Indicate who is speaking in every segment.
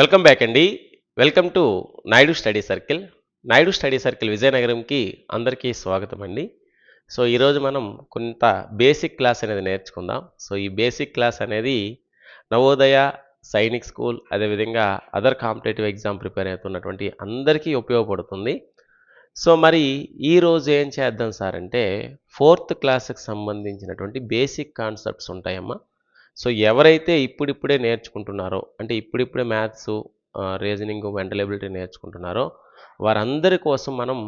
Speaker 1: Welcome back అండి. Welcome to Naidu study circle. Naidu study circle విజయనగరంకి అందరికీ స్వాగతం అండి. సో ఈరోజు మనం కొంత బేసిక్ క్లాస్ అనేది నేర్చుకుందాం. సో ఈ బేసిక్ క్లాస్ అనేది నవోదయ సైనిక్ స్కూల్ అదేవిధంగా అదర్ కాంపిటేటివ్ ఎగ్జామ్ ప్రిపేర్ అవుతున్నటువంటి అందరికీ ఉపయోగపడుతుంది. సో మరి ఈ ఏం చేద్దాం సార్ అంటే ఫోర్త్ క్లాస్కి సంబంధించినటువంటి బేసిక్ కాన్సెప్ట్స్ ఉంటాయమ్మా. సో ఎవరైతే ఇప్పుడిప్పుడే నేర్చుకుంటున్నారో అంటే ఇప్పుడిప్పుడే మ్యాథ్స్ రీజనింగ్ మెంటల్ ఎబిలిటీ నేర్చుకుంటున్నారో వారందరి కోసం మనం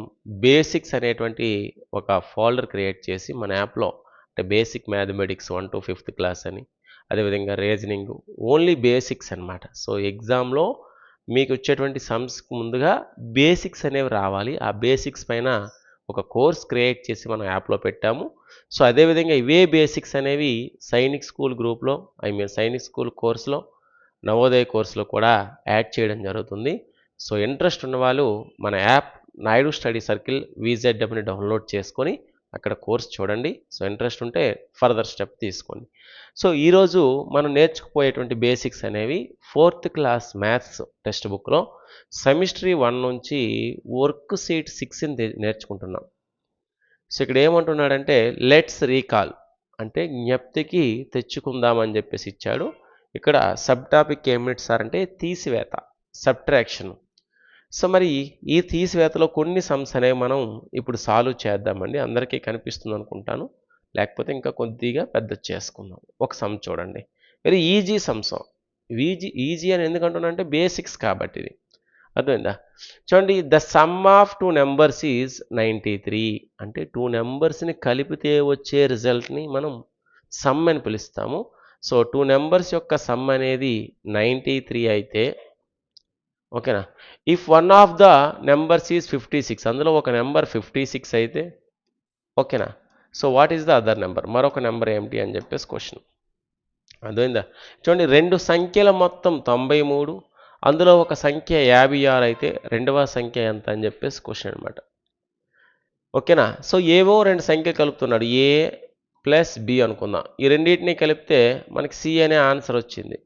Speaker 1: బేసిక్స్ అనేటువంటి ఒక ఫోల్డర్ క్రియేట్ చేసి మన యాప్లో అంటే basic mathematics one to fifth class అని అదేవిధంగా రీజనింగ్ ఓన్లీ బేసిక్స్ అన్నమాట. సో ఎగ్జామ్లో మీకు వచ్చేటువంటి సమ్స్కి ముందుగా బేసిక్స్ అనేవి రావాలి. ఆ బేసిక్స్ పైన ఒక కోర్స్ క్రియేట్ చేసి మనం యాప్లో పెట్టాము. సో అదేవిధంగా ఇవే బేసిక్స్ అనేవి సైనిక్ స్కూల్ గ్రూప్లో ఐ మీన్ సైనిక్ స్కూల్ కోర్సులో నవోదయ కోర్సులో కూడా యాడ్ చేయడం జరుగుతుంది. సో ఇంట్రెస్ట్ ఉన్న వాళ్ళు మన యాప్ నాయుడు స్టడీ సర్కిల్ వీజెడ్డబ్ని డౌన్లోడ్ చేసుకొని అక్కడ కోర్స్ చూడండి. సో ఇంట్రెస్ట్ ఉంటే ఫర్దర్ స్టెప్ తీసుకోండి. సో ఈరోజు మనం నేర్చుకుపోయేటువంటి బేసిక్స్ అనేవి ఫోర్త్ క్లాస్ మ్యాథ్స్ టెక్స్ట్ బుక్లో సెమిస్ట్రీ వన్ నుంచి వర్క్ సీట్ సిక్స్ని నేర్చుకుంటున్నాం. సో ఇక్కడ ఏమంటున్నాడంటే లెట్స్ రీకాల్ అంటే జ్ఞప్తికి తెచ్చుకుందామని చెప్పేసి ఇచ్చాడు. ఇక్కడ సబ్ టాపిక్ ఏమిటి సార్ అంటే తీసివేత సబ్ట్రాక్షన్. సో మరి ఈ తీసివేతలో కొన్ని సమ్స్ అనేవి మనం ఇప్పుడు సాల్వ్ చేద్దామండి. అందరికీ కనిపిస్తుంది అనుకుంటాను. లేకపోతే ఇంకా కొద్దిగా పెద్ద చేసుకుందాం. ఒక సమ్ చూడండి. Very easy sums easy easy అని ఎందుకంటున్నా అంటే బేసిక్స్ కాబట్టి ఇది అర్థమైందా? చూడండి the sum of two numbers is ninety three. అంటే టూ నెంబర్స్ని కలిపితే వచ్చే రిజల్ట్ని మనం సమ్ అని పిలుస్తాము. సో టూ నెంబర్స్ యొక్క సమ్ అనేది నైంటీ త్రీ అయితే ఓకేనా? If one of the numbers is fifty six అందులో ఒక నెంబర్ ఫిఫ్టీ సిక్స్ అయితే ఓకేనా? So what is the other number మరొక నెంబర్ ఏమిటి అని చెప్పేసి క్వశ్చన్ అర్థమైందా? చూడండి రెండు సంఖ్యల మొత్తం తొంభై మూడు అందులో ఒక సంఖ్య యాభై ఆరు అయితే రెండవ సంఖ్య ఎంత అని చెప్పేసి క్వశ్చన్ అనమాట ఓకేనా? సో ఏవో రెండు సంఖ్య కలుపుతున్నాడు ఏ ప్లస్ బి అనుకుందాం. ఈ రెండింటిని కలిపితే మనకి సి అనే ఆన్సర్ వచ్చింది.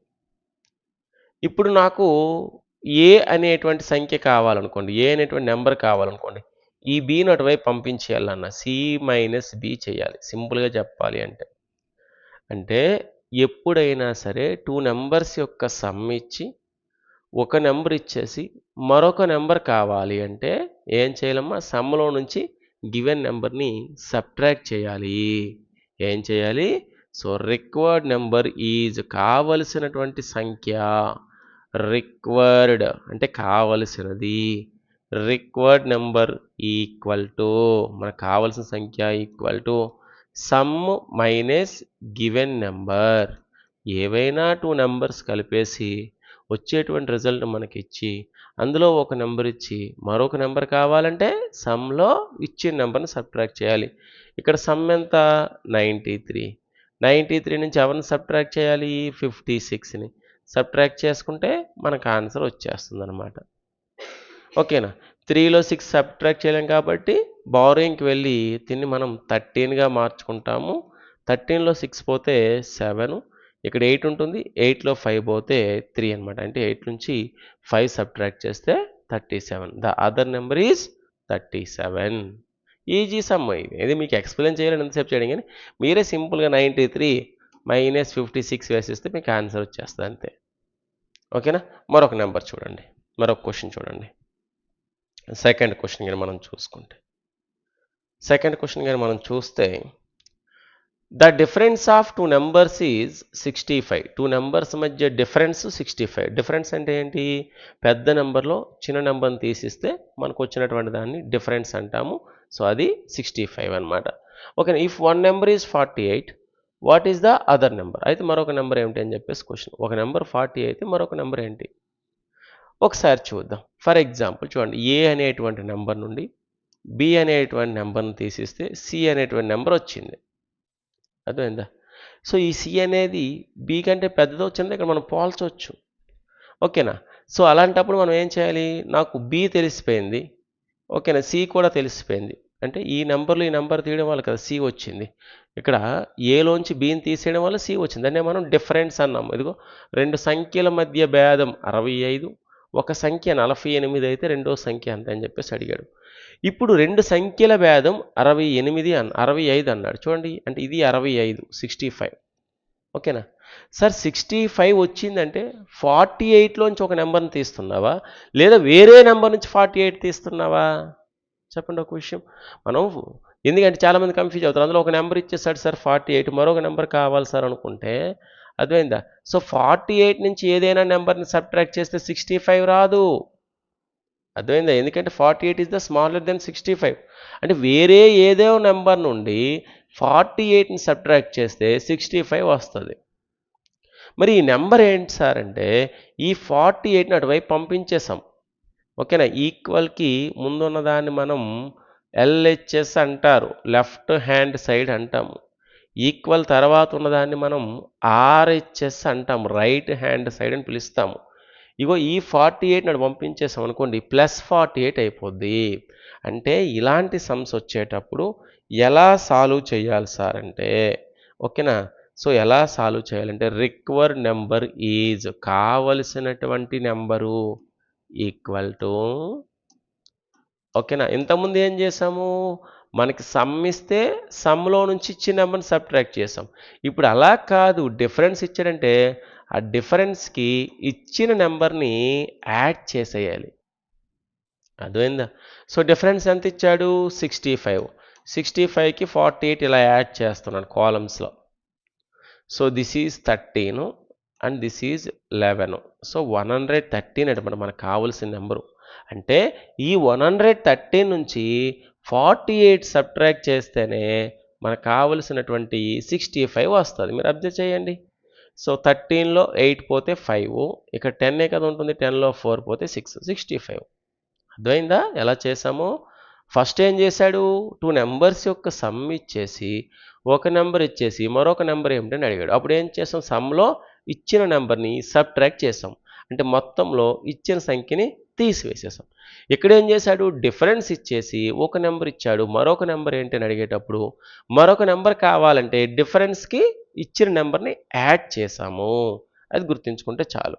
Speaker 1: ఇప్పుడు నాకు ఏ అనేటువంటి సంఖ్య కావాలనుకోండి ఏ అనేటువంటి నెంబర్ కావాలనుకోండి ఈ బీని అటువైపు పంపించేయాలన్న సి మైనస్ బి చేయాలి. సింపుల్గా చెప్పాలి అంటే. అంటే ఎప్పుడైనా సరే టూ నెంబర్స్ యొక్క సమ్ ఇచ్చి ఒక నెంబర్ ఇచ్చేసి మరొక నెంబర్ కావాలి అంటే ఏం చేయాలమ్మా? సమ్లో నుంచి గివెన్ నెంబర్ని సబ్ట్రాక్ట్ చేయాలి. ఏం చేయాలి? సో రిక్వర్డ్ నెంబర్ ఈజ్ కావలసినటువంటి సంఖ్య. రిక్వర్డ్ అంటే కావలసినది. రిక్వర్డ్ నెంబర్ ఈక్వల్ టు మనకు కావలసిన సంఖ్య equal to sum minus given number. ఏవైనా టూ నెంబర్స్ కలిపేసి వచ్చేటువంటి రిజల్ట్ మనకి ఇచ్చి అందులో ఒక నెంబర్ ఇచ్చి మరొక నెంబర్ కావాలంటే సమ్లో ఇచ్చిన నెంబర్ని సబ్ట్రాక్ట్ చేయాలి. ఇక్కడ సమ్ ఎంత? Ninety three. నైంటీ త్రీ నుంచి ఎవరిని సబ్ట్రాక్ట్ చేయాలి? ఫిఫ్టీ సిక్స్ని. సబ్ట్రాక్ట్ చేసుకుంటే మనకు ఆన్సర్ వచ్చేస్తుంది అనమాట ఓకేనా? త్రీలో సిక్స్ సబ్ట్రాక్ట్ చేయలేం కాబట్టి బారోయింగ్కి వెళ్ళి దీన్ని మనం థర్టీన్గా మార్చుకుంటాము. థర్టీన్లో సిక్స్ పోతే సెవెన్ ఇక్కడ ఎయిట్ ఉంటుంది. ఎయిట్లో ఫైవ్ పోతే త్రీ అనమాట అంటే ఎయిట్ నుంచి ఫైవ్ సబ్ట్రాక్ట్ చేస్తే thirty seven the other number is thirty seven easy sum ఇది ఇది మీకు ఎక్స్ప్లెయిన్ చేయాలని ఎంతసేపు చేయడం కానీ మీరే సింపుల్గా ninety three minus fifty six వేసిస్తే మీకు ఆన్సర్ వచ్చేస్తుంది అంతే. ఓకేనా? మరొక నెంబర్ చూడండి. మరొక క్వశ్చన్ చూడండి. సెకండ్ క్వశ్చన్ కానీ మనం చూసుకుంటే. సెకండ్ క్వశ్చన్ కానీ మనం చూస్తే the difference of two numbers is sixty five. Two numbers మధ్య డిఫరెన్స్ సిక్స్టీ ఫైవ్. డిఫరెన్స్ అంటే ఏంటి? పెద్ద నెంబర్లో చిన్న నెంబర్ని తీసిస్తే మనకు వచ్చినటువంటి దాన్ని డిఫరెన్స్ అంటాము. సో అది సిక్స్టీ ఫైవ్ అనమాట okay if one number is forty eight what is the other number అయితే మరొక నెంబర్ ఏమిటి అని చెప్పేసి క్వశ్చన్ ఒక నెంబర్ ఫార్టీ అయితే మరొక నెంబర్ ఏంటి? ఒకసారి చూద్దాం. ఫర్ ఎగ్జాంపుల్ చూడండి. ఏ అనేటువంటి నెంబర్ నుండి బి అనేటువంటి నెంబర్ని తీసిస్తే సి అనేటువంటి నెంబర్ వచ్చింది. అర్థమైందా? సో ఈ సి అనేది బి కంటే పెద్దదో వచ్చింది? ఇక్కడ మనం పోల్చవచ్చు ఓకేనా సో అలాంటప్పుడు మనం ఏం చేయాలి? నాకు బి తెలిసిపోయింది. ఓకేనా సి కూడా తెలిసిపోయింది. అంటే ఈ నెంబర్లు ఈ నెంబర్ తీయడం వల్ల కదా సి వచ్చింది. ఇక్కడ ఏలోంచి బీని తీసేయడం వల్ల సి వచ్చింది. దాన్ని మనం డిఫరెన్స్ అన్నాము. ఇదిగో రెండు సంఖ్యల మధ్య భేదం అరవై ఐదు ఒక సంఖ్య నలభై ఎనిమిది అయితే రెండో సంఖ్య అంత అని చెప్పేసి అడిగాడు. ఇప్పుడు రెండు సంఖ్యల భేదం అరవై ఎనిమిది అన్న అరవై ఐదు అన్నాడు. చూడండి అంటే ఇది అరవై ఐదు సిక్స్టీ ఫైవ్. ఓకేనా? సార్ సిక్స్టీ ఫైవ్ వచ్చిందంటే ఫార్టీ ఎయిట్లోంచి ఒక నెంబర్ని తీస్తున్నావా? లేదా వేరే నెంబర్ నుంచి ఫార్టీ ఎయిట్ తీస్తున్నావా? చెప్పండి ఒక విషయం. మనం ఎందుకంటే చాలామంది కన్ఫ్యూజ్ అవుతారు. అందులో ఒక నెంబర్ ఇచ్చేసాడు సార్ ఫార్టీ ఎయిట్ మరొక నెంబర్ కావాలి సార్ అనుకుంటే అర్థమైందా? సో ఫార్టీ ఎయిట్ నుంచి ఏదైనా నెంబర్ని సబ్ట్రాక్ట్ చేస్తే సిక్స్టీ ఫైవ్ రాదు. అర్థమైందా? ఎందుకంటే forty eight is the smaller than sixty five అంటే వేరే ఏదో నెంబర్ నుండి ఫార్టీ ఎయిట్ని సబ్ట్రాక్ట్ చేస్తే సిక్స్టీ ఫైవ్ వస్తుంది. మరి ఈ నెంబర్ ఏంటి సార్ అంటే ఈ ఫార్టీ ఎయిట్ని అటువైపు పంపించేసాం ఓకేనా? ఈక్వల్కి ముందున్న దాన్ని మనం ఎల్హెచ్ఎస్ అంటారు లెఫ్ట్ హ్యాండ్ సైడ్ అంటాము. ఈక్వల్ తర్వాత ఉన్నదాన్ని మనం ఆర్హెచ్ఎస్ అంటాం రైట్ హ్యాండ్ సైడ్ అని పిలుస్తాము. ఇగో ఈ ఫార్టీ ఎయిట్ నాడు పంపించేసాం అనుకోండి ప్లస్ ఫార్టీ ఎయిట్ అయిపోద్ది. అంటే ఇలాంటి సమ్స్ వచ్చేటప్పుడు ఎలా సాల్వ్ చేయాలి సార్ అంటే ఓకేనా? సో ఎలా సాల్వ్ చేయాలంటే రిక్వర్ నెంబర్ ఈజ్ కావలసినటువంటి నెంబరు ఈక్వల్ టు ఓకేనా? ఇంతకుముందు ఏం చేసాము? మనకి సమ్ ఇస్తే సమ్లో నుంచి ఇచ్చిన నెంబర్ని సబ్ట్రాక్ట్ చేసాం. ఇప్పుడు అలా కాదు. డిఫరెన్స్ ఇచ్చాడంటే ఆ డిఫరెన్స్కి ఇచ్చిన నెంబర్ని యాడ్ చేసేయాలి. అర్థమైందా? సో డిఫరెన్స్ ఎంత ఇచ్చాడు? Sixty five. సిక్స్టీ ఫైవ్కి ఫార్టీ ఎయిట్ ఇలా యాడ్ చేస్తున్నాను కాలమ్స్లో. So this is thirteen. And this is eleven. So one hundred thirteen అనమాట మనకు కావాల్సిన నెంబరు. అంటే ఈ వన్ హండ్రెడ్ థర్టీన్ నుంచి ఫార్టీ ఎయిట్ సబ్ట్రాక్ట్ చేస్తేనే మనకు కావలసినటువంటి సిక్స్టీ ఫైవ్ వస్తుంది. మీరు అబ్జర్వ్ చేయండి. సో థర్టీన్లో ఎయిట్ పోతే ఫైవ్. ఇక్కడ టెన్నే కదా ఉంటుంది. టెన్లో ఫోర్ పోతే సిక్స్. Sixty five. అర్థమైందా? ఎలా చేసామో ఫస్ట్ ఏం చేశాడు? టూ నెంబర్స్ యొక్క సమ్ ఇచ్చేసి ఒక నెంబర్ ఇచ్చేసి మరొక నెంబర్ ఏమిటని అడిగాడు. అప్పుడు ఏం చేసాం? సమ్లో ఇచ్చిన నెంబర్ని సబ్ట్రాక్ట్ చేసాం అంటే మొత్తంలో ఇచ్చిన సంఖ్యని తీసివేసేసాం ఇక్కడ ఏం చేశాడు? డిఫరెన్స్ ఇచ్చేసి ఒక నెంబర్ ఇచ్చాడు. మరొక నెంబర్ ఏంటి అని అడిగేటప్పుడు మరొక నెంబర్ కావాలంటే డిఫరెన్స్కి ఇచ్చిన నెంబర్ని యాడ్ చేసాము అది గుర్తుంచుకుంటే చాలు.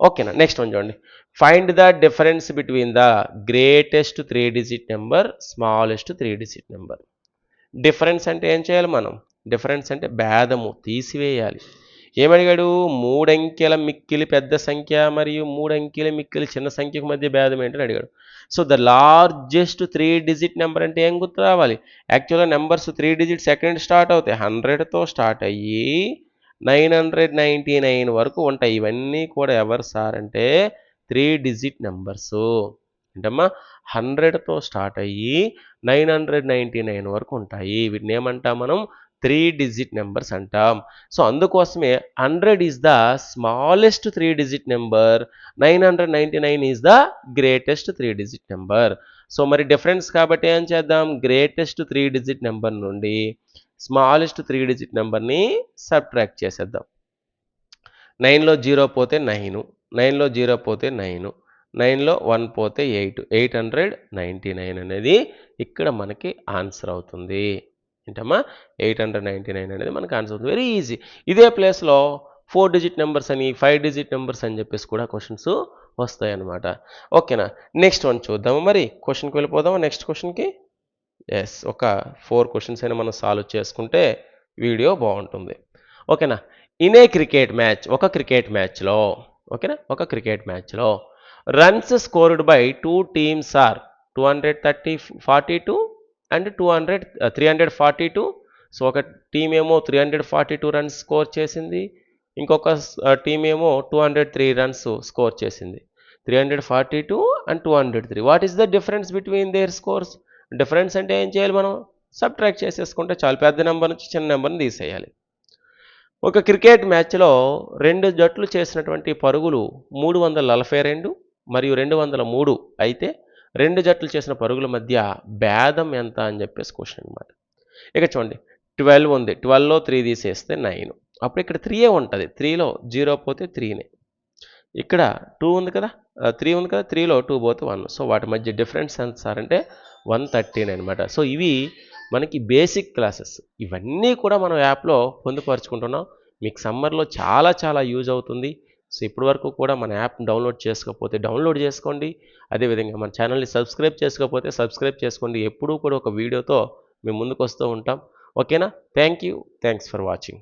Speaker 1: ఓకేనా? నెక్స్ట్ వన్ చూడండి. Find the difference between the greatest three digit number smallest three digit number. Difference అంటే ఏం చేయాలి మనం? డిఫరెన్స్ అంటే భేదము తీసివేయాలి. ఏమడిగాడు? మూడంకెల మిక్కిలి పెద్ద సంఖ్య మరియు మూడంకెల మిక్కిలి చిన్న సంఖ్యకు మధ్య భేదం ఏంటని అడిగాడు. So the largest three digit number అంటే ఏం గుర్తు రావాలి? యాక్చువల్గా numbers three digit second start అవుతాయి? హండ్రెడ్తో స్టార్ట్ అయ్యి నైన్ హండ్రెడ్ నైంటీ నైన్ వరకు ఉంటాయి. ఇవన్నీ కూడా ఎవరు సార్ అంటే త్రీ డిజిట్ నెంబర్స్ ఏంటమ్మా? హండ్రెడ్తో స్టార్ట్ అయ్యి నైన్ హండ్రెడ్ నైంటీ నైన్ వరకు ఉంటాయి. వీటిని ఏమంటాం మనం? త్రీ డిజిట్ నెంబర్స్ అంటాం. సో అందుకోసమే hundred is the smallest three digit number nine hundred ninety nine is the greatest three digit number. So మరి డిఫరెన్స్ కాబట్టి ఏం చేద్దాం? గ్రేటెస్ట్ త్రీ డిజిట్ నెంబర్ నుండి స్మాలెస్ట్ త్రీ డిజిట్ నెంబర్ని సబ్ట్రాక్ట్ చేసేద్దాం. నైన్లో జీరో పోతే నైన్ నైన్లో జీరో పోతే నైన్ నైన్లో వన్ పోతే eight eight hundred ninety nine అనేది ఇక్కడ మనకి ఆన్సర్ అవుతుంది. ఏంటమ్మా ఎయిట్ హండ్రెడ్ నైంటీ నైన్ అనేది మనకి ఆన్సర్ అవుతుంది వెరీ ఈజీ ఇదే ప్లేస్లో ఫోర్ డిజిట్ నెంబర్స్ అని ఫైవ్ డిజిట్ నెంబర్స్ అని చెప్పేసి కూడా క్వశ్చన్స్ వస్తాయి అన్నమాట ఓకేనా నెక్స్ట్ వన్ చూద్దాము మరి. క్వశ్చన్కి వెళ్ళిపోదామా? నెక్స్ట్ క్వశ్చన్కి ఎస్ ఒక ఫోర్ క్వశ్చన్స్ అయినా మనం సాల్వ్ చేసుకుంటే వీడియో బాగుంటుంది. ఓకేనా ఇనే క్రికెట్ మ్యాచ్ ఒక క్రికెట్ మ్యాచ్లో ఓకేనా ఒక క్రికెట్ మ్యాచ్లో runs scored by two teams are two hundred thirty forty two and two hundred three hundred forty two. So ఒక టీం ఏమో three hundred forty two runs score చేసింది. ఇంకొక టీం ఏమో two hundred three runs score చేసింది. Three hundred forty two and two hundred three. What is the difference between their scores? Difference అంటే ఏం చేయాలి మనం? సబ్ట్రాక్ట్ చేసేసుకుంటే చాలా. పెద్ద నెంబర్ నుంచి చిన్న నెంబర్ని తీసేయాలి. ఒక క్రికెట్ మ్యాచ్లో రెండు జట్లు చేసినటువంటి పరుగులు మూడు వందల నలభై రెండు మరియు రెండు వందల మూడు అయితే రెండు జట్లు చేసిన పరుగుల మధ్య భేదం ఎంత అని చెప్పేసి క్వశ్చన్ అనమాట ఇక చూడండి ట్వెల్వ్ ఉంది. ట్వెల్వ్లో త్రీ తీసేస్తే నైన్ అప్పుడు ఇక్కడ త్రీయే ఉంటుంది. త్రీలో జీరో పోతే త్రీనే ఇక్కడ టూ ఉంది కదా? త్రీ ఉంది కదా? త్రీలో టూ పోతే వన్ సో వాటి మధ్య డిఫరెన్స్ ఎంత సార్? అంటే వన్ థర్టీన్ అనమాట సో ఇవి మనకి బేసిక్ క్లాసెస్ ఇవన్నీ కూడా మనం యాప్లో పొందుపరుచుకుంటున్నాం. మీకు సమ్మర్లో చాలా చాలా యూజ్ అవుతుంది. సో ఇప్పటి వరకు కూడా మన యాప్ డౌన్లోడ్ చేసుకోకపోతే డౌన్లోడ్ చేసుకోండి. అదేవిధంగా మన ఛానల్ని సబ్స్క్రైబ్ చేసుకోకపోతే సబ్స్క్రైబ్ చేసుకోండి. ఎప్పుడూ కూడా ఒక వీడియోతో మేము ముందుకు వస్తూ ఉంటాం. ఓకేనా? Thank you. Thanks for watching.